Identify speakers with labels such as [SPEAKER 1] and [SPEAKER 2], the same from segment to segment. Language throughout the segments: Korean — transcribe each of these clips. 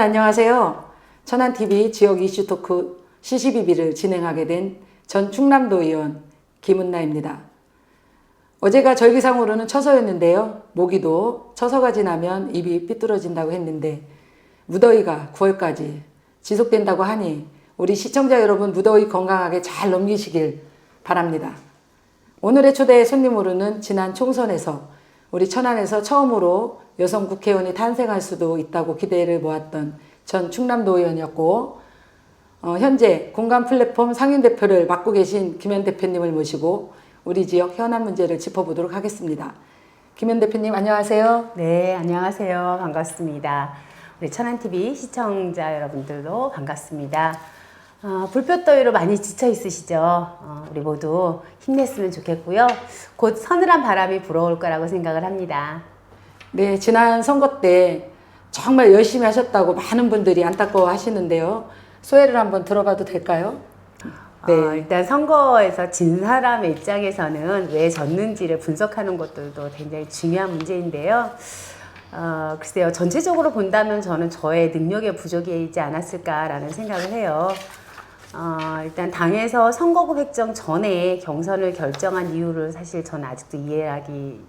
[SPEAKER 1] 안녕하세요. 천안TV 지역 이슈 토크 CCBB를 진행하게 된 전 충남도 의원 김은나입니다. 어제가 절기상으로는 처서였는데요. 모기도 처서가 지나면 입이 삐뚤어진다고 했는데 무더위가 9월까지 지속된다고 하니 우리 시청자 여러분 무더위 건강하게 잘 넘기시길 바랍니다. 오늘의 초대 손님으로는 지난 총선에서 우리 천안에서 처음으로 여성 국회의원이 탄생할 수도 있다고 기대를 모았던 전 충남도 의원이었고 어, 현재 공감 플랫폼 상임 대표를 맡고 계신 김현 대표님을 모시고 우리 지역 현안 문제를 짚어보도록 하겠습니다. 김현 대표님 안녕하세요.
[SPEAKER 2] 네, 안녕하세요. 반갑습니다. 우리 천안TV 시청자 여러분들도 반갑습니다. 어, 불볕 더위로 많이 지쳐 있으시죠? 어, 우리 모두 힘냈으면 좋겠고요. 곧 서늘한 바람이 불어올 거라고 생각을 합니다.
[SPEAKER 1] 네, 지난 선거 때 정말 열심히 하셨다고 많은 분들이 안타까워 하시는데요. 소회를 한번 들어봐도 될까요? 네.
[SPEAKER 2] 어, 일단 선거에서 진 사람의 입장에서는 왜 졌는지를 분석하는 것들도 굉장히 중요한 문제인데요. 어, 글쎄요, 전체적으로 본다면 저는 저의 능력의 부족이지 않았을까라는 생각을 해요. 어, 일단 당에서 선거구 획정 전에 경선을 결정한 이유를 사실 저는 아직도 이해하기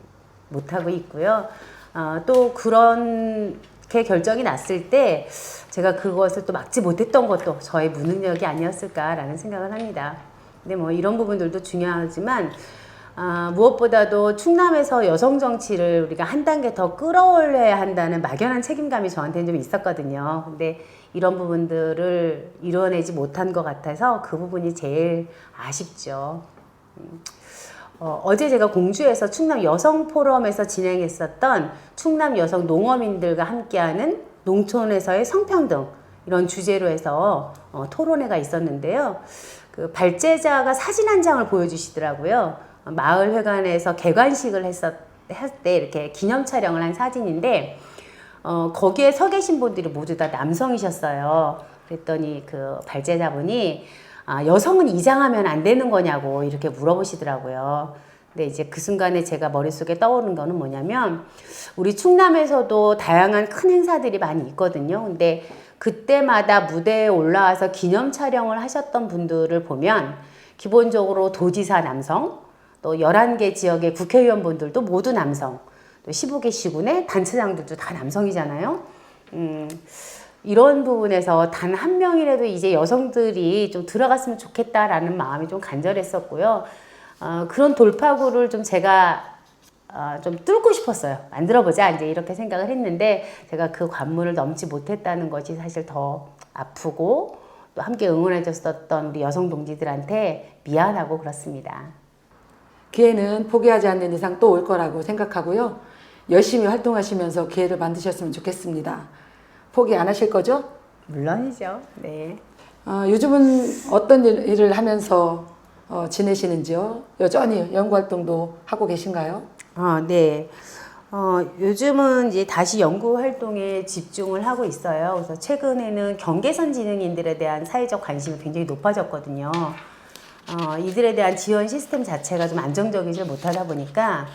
[SPEAKER 2] 못하고 있고요. 어, 또 그렇게 결정이 났을 때 제가 그것을 또 막지 못했던 것도 저의 무능력이 아니었을까라는 생각을 합니다. 근데 뭐 이런 부분들도 중요하지만 아, 무엇보다도 충남에서 여성 정치를 우리가 한 단계 더 끌어올려야 한다는 막연한 책임감이 저한테는 좀 있었거든요. 근데 이런 부분들을 이뤄내지 못한 것 같아서 그 부분이 제일 아쉽죠. 음. 어, 어제 제가 공주에서 충남 여성 포럼에서 진행했었던 충남 여성 농어민들과 함께하는 농촌에서의 성평등 이런 주제로 해서 어, 토론회가 있었는데요. 그 발제자가 사진 한 장을 보여주시더라고요. 어, 마을 회관에서 개관식을 했었 할때 이렇게 기념 촬영을 한 사진인데 어, 거기에 서 계신 분들이 모두 다 남성이셨어요. 그랬더니 그 발제자분이 아, 여성은 이장하면 안 되는 거냐고 이렇게 물어보시더라고요. 근데 이제 그 순간에 제가 머릿속에 떠오르는 거는 뭐냐면 우리 충남에서도 다양한 큰 행사들이 많이 있거든요. 근데 그때마다 무대에 올라와서 기념 촬영을 하셨던 분들을 보면 기본적으로 도지사 남성, 또 11개 지역의 국회의원분들도 모두 남성, 또 15개 시군의 단체장들도 다 남성이잖아요. 음, 이런 부분에서 단 한 명이라도 이제 여성들이 좀 들어갔으면 좋겠다라는 마음이 좀 간절했었고요. 어, 그런 돌파구를 좀 제가 어, 좀 뚫고 싶었어요. 만들어보자. 이제 이렇게 생각을 했는데 제가 그 관문을 넘지 못했다는 것이 사실 더 아프고 또 함께 응원해줬었던 우리 여성 동지들한테 미안하고 그렇습니다.
[SPEAKER 1] 기회는 포기하지 않는 이상 또 올 거라고 생각하고요. 열심히 활동하시면서 기회를 만드셨으면 좋겠습니다. 포기 안 하실 거죠?
[SPEAKER 2] 물론이죠. 네.
[SPEAKER 1] 어, 요즘은 어떤 일- 일을 하면서 어, 지내시는지요? 여전히 연구 활동도 하고 계신가요?
[SPEAKER 2] 어, 네. 어, 요즘은 이제 다시 연구 활동에 집중을 하고 있어요. 그래서 최근에는 경계선 지능인들에 대한 사회적 관심이 굉장히 높아졌거든요. 어, 이들에 대한 지원 시스템 자체가 좀 안정적이지 못하다 보니까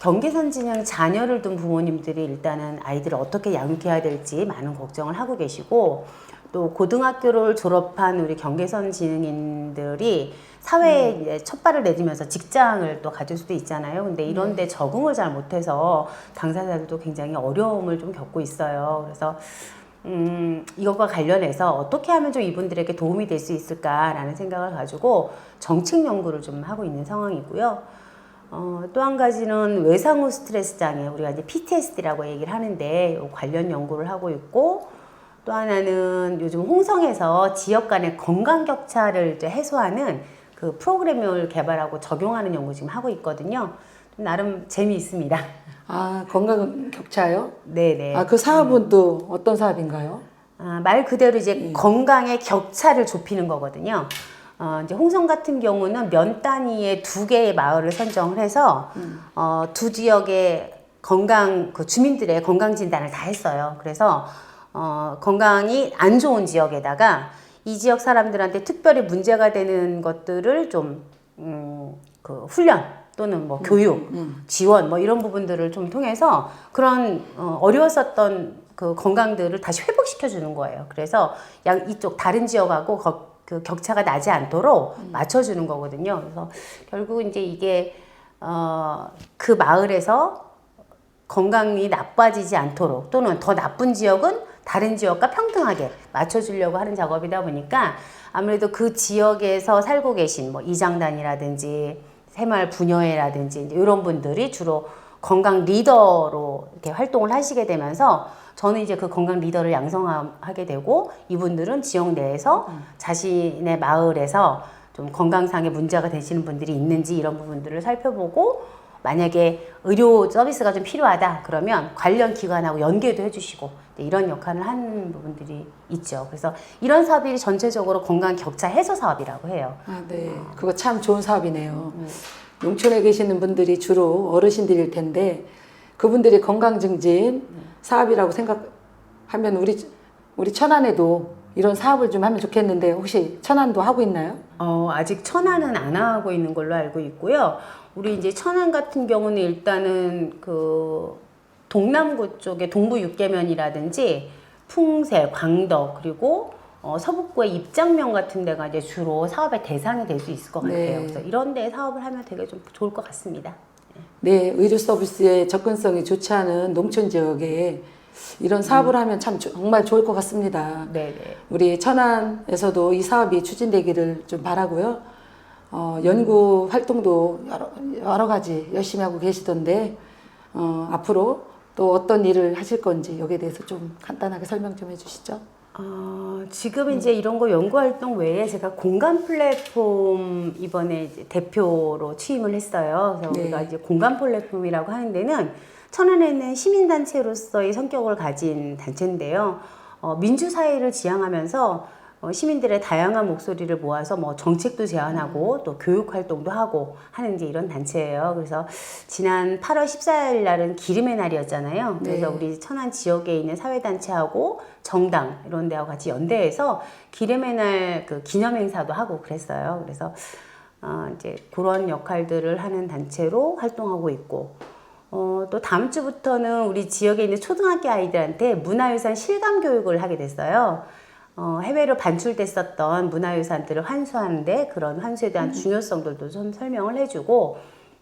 [SPEAKER 2] 경계선 지능 자녀를 둔 부모님들이 일단은 아이들을 어떻게 양육해야 될지 많은 걱정을 하고 계시고 또 고등학교를 졸업한 우리 경계선 지능인들이 사회에 이제 첫 발을 내디면서 직장을 또 가질 수도 있잖아요. 근데 이런 데 적응을 잘 못해서 당사자들도 굉장히 어려움을 좀 겪고 있어요. 그래서 음, 이것과 관련해서 어떻게 하면 좀 이분들에게 도움이 될 수 있을까라는 생각을 가지고 정책 연구를 좀 하고 있는 상황이고요. 어, 또 한 가지는 외상후 스트레스 장애, 우리가 이제 PTSD라고 얘기를 하는데 요 관련 연구를 하고 있고 또 하나는 요즘 홍성에서 지역 간의 건강 격차를 이제 해소하는 그 프로그램을 개발하고 적용하는 연구 지금 하고 있거든요. 좀 나름 재미있습니다.
[SPEAKER 1] 아, 건강 격차요?
[SPEAKER 2] 네네.
[SPEAKER 1] 아, 그 사업은 또 어떤 사업인가요?
[SPEAKER 2] 아, 말 그대로 이제 건강의 격차를 좁히는 거거든요. 어, 이제 홍성 같은 경우는 면 단위의 두 개의 마을을 선정을 해서 어, 두 지역의 건강 그 주민들의 건강 진단을 다 했어요. 그래서 어, 건강이 안 좋은 지역에다가 이 지역 사람들한테 특별히 문제가 되는 것들을 좀 음, 그 훈련 또는 뭐 교육, 지원 뭐 이런 부분들을 좀 통해서 그런 어, 어려웠었던 그 건강들을 다시 회복시켜 주는 거예요. 그래서 양 이쪽 다른 지역하고 거- 그 격차가 나지 않도록 맞춰주는 거거든요. 그래서 결국 이제 이게 어, 그 마을에서 건강이 나빠지지 않도록 또는 더 나쁜 지역은 다른 지역과 평등하게 맞춰주려고 하는 작업이다 보니까 아무래도 그 지역에서 살고 계신 뭐 이장단이라든지 새마을 부녀회라든지 이제 이런 분들이 주로 건강 리더로 이렇게 활동을 하시게 되면서 저는 이제 그 건강 리더를 양성하게 되고 이분들은 지역 내에서 자신의 마을에서 좀 건강상의 문제가 되시는 분들이 있는지 이런 부분들을 살펴보고 만약에 의료 서비스가 좀 필요하다 그러면 관련 기관하고 연계도 해주시고 이런 역할을 하는 부분들이 있죠. 그래서 이런 사업이 전체적으로 건강 격차 해소 사업이라고 해요.
[SPEAKER 1] 아, 네. 그거 참 좋은 사업이네요. 농촌에 계시는 분들이 주로 어르신들일 텐데 그분들이 건강 증진 사업이라고 생각하면 우리 우리 천안에도 이런 사업을 좀 하면 좋겠는데 혹시 천안도 하고 있나요?
[SPEAKER 2] 어, 아직 천안은 안 하고 있는 걸로 알고 있고요. 우리 이제 천안 같은 경우는 일단은 그 동남구 쪽에 동부 육계면이라든지 풍새, 광덕 그리고 어, 서북구의 입장면 같은 데가 이제 주로 사업의 대상이 될 수 있을 것 같아요.
[SPEAKER 1] 네.
[SPEAKER 2] 그래서 이런 데 사업을 하면 되게 좀 좋을 것 같습니다.
[SPEAKER 1] 네, 의료 서비스의 접근성이 좋지 않은 농촌 지역에 이런 사업을 하면 참 조- 정말 좋을 것 같습니다.
[SPEAKER 2] 네, 네.
[SPEAKER 1] 우리 천안에서도 이 사업이 추진되기를 좀 바라고요. 어, 연구 활동도 여러, 여러 가지 열심히 하고 계시던데 어, 앞으로 또 어떤 일을 하실 건지 여기에 대해서 좀 간단하게 설명 좀 해주시죠.
[SPEAKER 2] 어, 지금 이제 이런 거 연구 활동 외에 제가 공간 플랫폼 이번에 이제 대표로 취임을 했어요. 그래서
[SPEAKER 1] 네.
[SPEAKER 2] 우리가 이제 공간 플랫폼이라고 하는 데는 천안에 있는 시민단체로서의 성격을 가진 단체인데요. 어, 민주사회를 지향하면서 어, 시민들의 다양한 목소리를 모아서 뭐 정책도 제안하고 또 교육 활동도 하고 하는 이제 이런 단체예요. 그래서 지난 8월 14일 날은 기름의 날이었잖아요. 그래서
[SPEAKER 1] 네.
[SPEAKER 2] 우리 천안 지역에 있는 사회 단체하고 정당 이런 데하고 같이 연대해서 기름의 날 그 기념 행사도 하고 그랬어요. 그래서 어, 이제 그런 역할들을 하는 단체로 활동하고 있고 어, 또 다음 주부터는 우리 지역에 있는 초등학교 아이들한테 문화유산 실감 교육을 하게 됐어요. 어, 해외로 반출됐었던 문화유산들을 환수하는데 그런 환수에 대한 중요성들도 좀 설명을 해주고,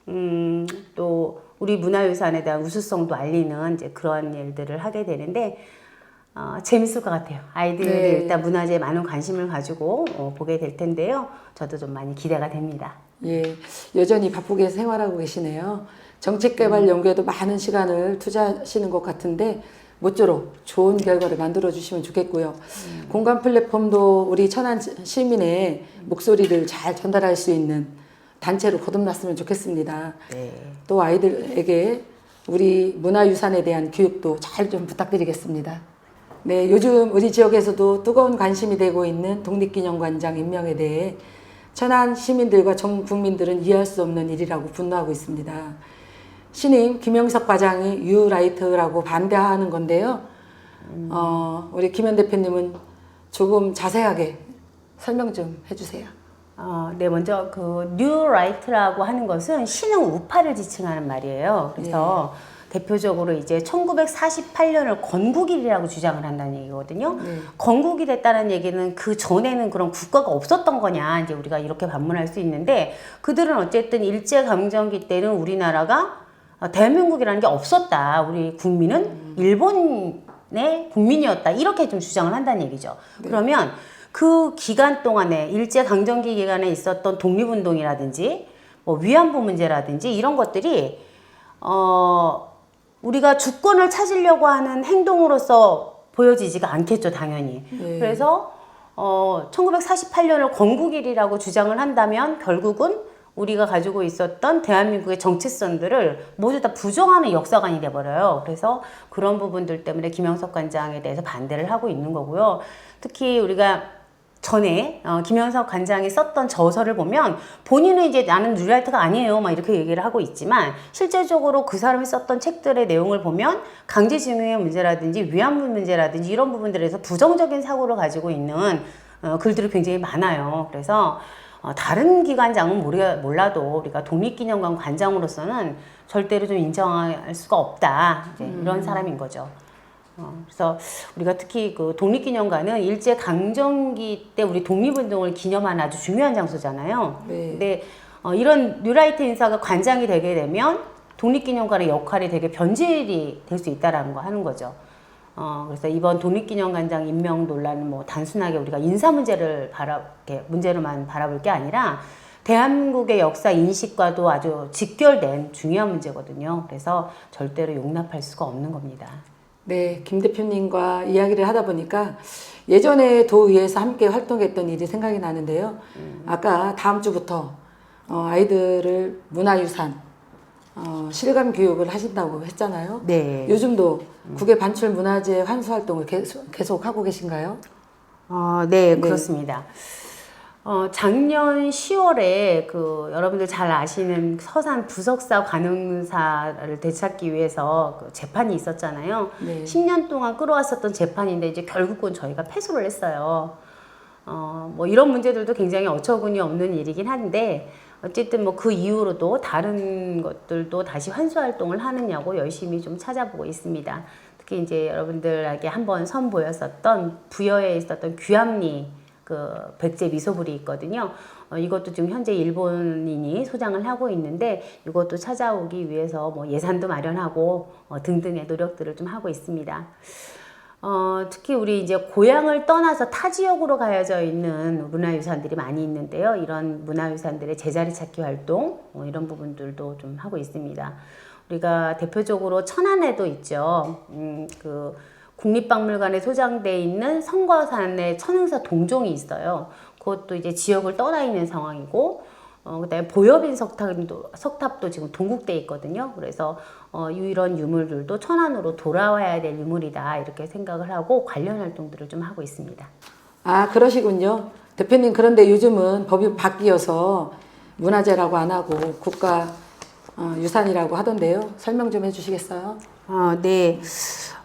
[SPEAKER 2] 음, 또 우리 문화유산에 대한 우수성도 알리는 이제 그런 일들을 하게 되는데, 어, 재밌을 것 같아요. 아이들이
[SPEAKER 1] 네.
[SPEAKER 2] 일단 문화재에 많은 관심을 가지고 어, 보게 될 텐데요. 저도 좀 많이 기대가 됩니다.
[SPEAKER 1] 예, 여전히 바쁘게 생활하고 계시네요. 정책 개발 연구에도 많은 시간을 투자하시는 것 같은데 모쪼록 좋은 결과를 만들어 주시면 좋겠고요. 공간 플랫폼도 우리 천안 시민의 목소리를 잘 전달할 수 있는 단체로 거듭났으면 좋겠습니다.
[SPEAKER 2] 네.
[SPEAKER 1] 또 아이들에게 우리 문화유산에 대한 교육도 잘 좀 부탁드리겠습니다. 네, 요즘 우리 지역에서도 뜨거운 관심이 되고 있는 독립기념관장 임명에 대해 천안 시민들과 전 국민들은 이해할 수 없는 일이라고 분노하고 있습니다. 신임 김영석 과장이 유라이트라고 반대하는 건데요. 어, 우리 김현 대표님은 조금 자세하게 설명 좀 해주세요.
[SPEAKER 2] 어, 네, 먼저 그 뉴라이트라고 하는 것은 신흥 우파를 지칭하는 말이에요. 그래서 대표적으로 이제 1948년을 건국일이라고 주장을 한다는 얘기거든요.
[SPEAKER 1] 네.
[SPEAKER 2] 건국이랬다는 얘기는 그 전에는 그런 국가가 없었던 거냐 이제 우리가 이렇게 반문할 수 있는데 그들은 어쨌든 일제 강점기 때는 우리나라가 어, 대한민국이라는 게 없었다. 우리 국민은 일본의 국민이었다. 이렇게 좀 주장을 한다는 얘기죠. 그러면 그 기간 동안에 일제 강점기 기간에 있었던 독립운동이라든지 뭐 위안부 문제라든지 이런 것들이 어 우리가 주권을 찾으려고 하는 행동으로서 보여지지가 않겠죠, 당연히.
[SPEAKER 1] 네.
[SPEAKER 2] 그래서 어 1948년을 건국일이라고 주장을 한다면 결국은 우리가 가지고 있었던 대한민국의 정체성들을 모두 다 부정하는 역사관이 돼버려요. 그래서 그런 부분들 때문에 김영석 관장에 대해서 반대를 하고 있는 거고요. 특히 우리가 전에 어, 김영석 관장이 썼던 저서를 보면 본인은 이제 나는 뉴라이트가 아니에요 막 이렇게 얘기를 하고 있지만 실제적으로 그 사람이 썼던 책들의 내용을 보면 강제징용의 문제라든지 위안부 문제라든지 이런 부분들에서 부정적인 사고를 가지고 있는 어, 글들이 굉장히 많아요. 그래서 어, 다른 기관장은 모르, 몰라도 우리가 독립기념관 관장으로서는 절대로 좀 인정할 수가 없다. 이제 이런 사람인 거죠. 어, 그래서 우리가 특히 그 독립기념관은 일제 강점기 때 우리 독립운동을 기념하는 아주 중요한 장소잖아요.
[SPEAKER 1] 네.
[SPEAKER 2] 근데 어, 이런 뉴라이트 인사가 관장이 되게 되면 독립기념관의 역할이 되게 변질이 될 수 있다라는 거 하는 거죠. 어, 그래서 이번 독립기념관장 임명 논란은 뭐 단순하게 우리가 인사 문제를 바라, 이렇게 문제로만 바라볼 게 아니라 대한민국의 역사 인식과도 아주 직결된 중요한 문제거든요. 그래서 절대로 용납할 수가 없는 겁니다.
[SPEAKER 1] 네, 김 대표님과 이야기를 하다 보니까 예전에 도의회에서 함께 활동했던 일이 생각이 나는데요. 아까 다음 주부터 어, 아이들을 문화유산 어, 실감 교육을 하신다고 했잖아요.
[SPEAKER 2] 네.
[SPEAKER 1] 요즘도 국외 반출 문화재 환수 활동을 계속, 계속 하고 계신가요?
[SPEAKER 2] 어, 네, 그렇습니다. 어, 작년 10월에 그 여러분들 잘 아시는 서산 부석사 관음사를 되찾기 위해서 그 재판이 있었잖아요.
[SPEAKER 1] 네.
[SPEAKER 2] 10년 동안 끌어왔었던 재판인데 이제 결국은 저희가 패소를 했어요. 어, 뭐 이런 문제들도 굉장히 어처구니 없는 일이긴 한데 어쨌든 뭐 그 이후로도 다른 것들도 다시 환수 활동을 하느냐고 열심히 좀 찾아보고 있습니다. 특히 이제 여러분들에게 한번 선보였었던 부여에 있었던 귀암리 그 백제 미소불이 있거든요. 어, 이것도 지금 현재 일본인이 소장을 하고 있는데 이것도 찾아오기 위해서 뭐 예산도 마련하고 어, 등등의 노력들을 좀 하고 있습니다. 어, 특히 우리 이제 고향을 떠나서 타 지역으로 가여져 있는 문화유산들이 많이 있는데요. 이런 문화유산들의 제자리 찾기 활동, 어, 이런 부분들도 좀 하고 있습니다. 우리가 대표적으로 천안에도 있죠. 음, 그 국립박물관에 소장돼 있는 성과산의 천흥사 동종이 있어요. 그것도 이제 지역을 떠나 있는 상황이고, 어, 그다음에 보여빈 석탑도, 석탑도 지금 동국돼 있거든요. 그래서 어, 이런 유물들도 천안으로 돌아와야 될 유물이다 이렇게 생각을 하고 관련 활동들을 좀 하고 있습니다.
[SPEAKER 1] 아, 그러시군요. 대표님, 그런데 요즘은 법이 바뀌어서 문화재라고 안 하고 국가 어, 유산이라고 하던데요. 설명 좀 해주시겠어요?
[SPEAKER 2] 어, 네.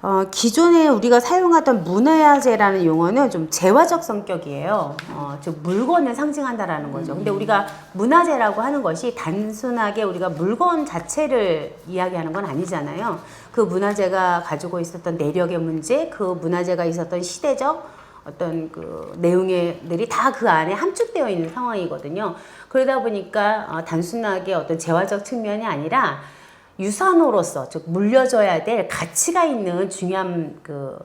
[SPEAKER 2] 어, 기존에 우리가 사용하던 문화재라는 용어는 좀 재화적 성격이에요. 어, 즉 물건을 상징한다라는 거죠. 근데 우리가 문화재라고 하는 것이 단순하게 우리가 물건 자체를 이야기하는 건 아니잖아요. 그 문화재가 가지고 있었던 내력의 문제, 그 문화재가 있었던 시대적 어떤 그 내용들이 다 그 안에 함축되어 있는 상황이거든요. 그러다 보니까 어, 단순하게 어떤 재화적 측면이 아니라 유산으로서 즉 물려줘야 될 가치가 있는 중요한 그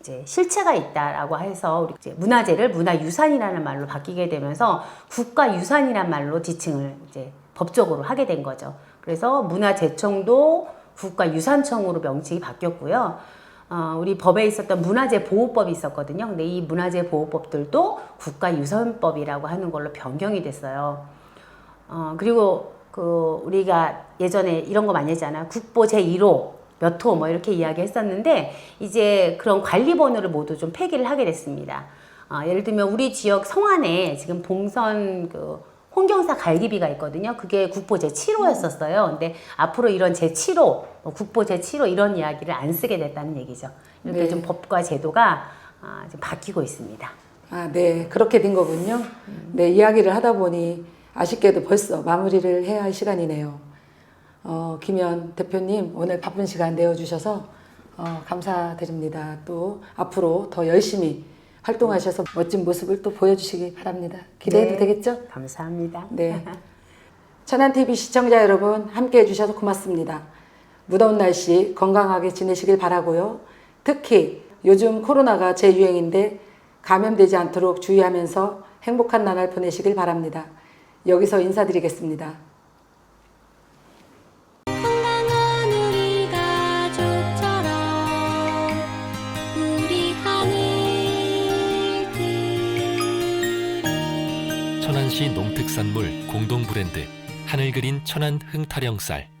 [SPEAKER 2] 이제 실체가 있다라고 해서 우리 이제 문화재를 문화유산이라는 말로 바뀌게 되면서 국가유산이란 말로 지칭을 이제 법적으로 하게 된 거죠. 그래서 문화재청도 국가유산청으로 명칭이 바뀌었고요. 어, 우리 법에 있었던 문화재 보호법이 있었거든요. 근데 이 문화재 보호법들도 국가유산법이라고 하는 걸로 변경이 됐어요. 어, 그리고 그 우리가 예전에 이런 거 많이 했잖아요. 국보 제1호 몇 호 뭐 이렇게 이야기 했었는데 이제 그런 관리 번호를 모두 좀 폐기를 하게 됐습니다. 어, 예를 들면 우리 지역 성안에 지금 봉선 그 홍경사 갈기비가 있거든요. 그게 국보 제7호였었어요. 근데 앞으로 이런 제7호, 뭐 국보 제7호 이런 이야기를 안 쓰게 됐다는 얘기죠. 이렇게
[SPEAKER 1] 네.
[SPEAKER 2] 좀 법과 제도가 아, 좀 바뀌고 있습니다.
[SPEAKER 1] 아, 네. 그렇게 된 거군요. 네. 이야기를 하다 보니 아쉽게도 벌써 마무리를 해야 할 시간이네요. 어, 김현 대표님, 오늘 바쁜 시간 내어주셔서 어, 감사드립니다. 또 앞으로 더 열심히 활동하셔서 멋진 모습을 또 보여주시기 바랍니다. 기대해도
[SPEAKER 2] 네.
[SPEAKER 1] 되겠죠?
[SPEAKER 2] 감사합니다.
[SPEAKER 1] 네. 천안TV 시청자 여러분 함께 해주셔서 고맙습니다. 무더운 날씨 건강하게 지내시길 바라고요. 특히 요즘 코로나가 재유행인데 감염되지 않도록 주의하면서 행복한 나날 보내시길 바랍니다. 여기서 인사드리겠습니다.
[SPEAKER 3] 천안시 농특산물 공동 브랜드 하늘 그린 천안 흥타령쌀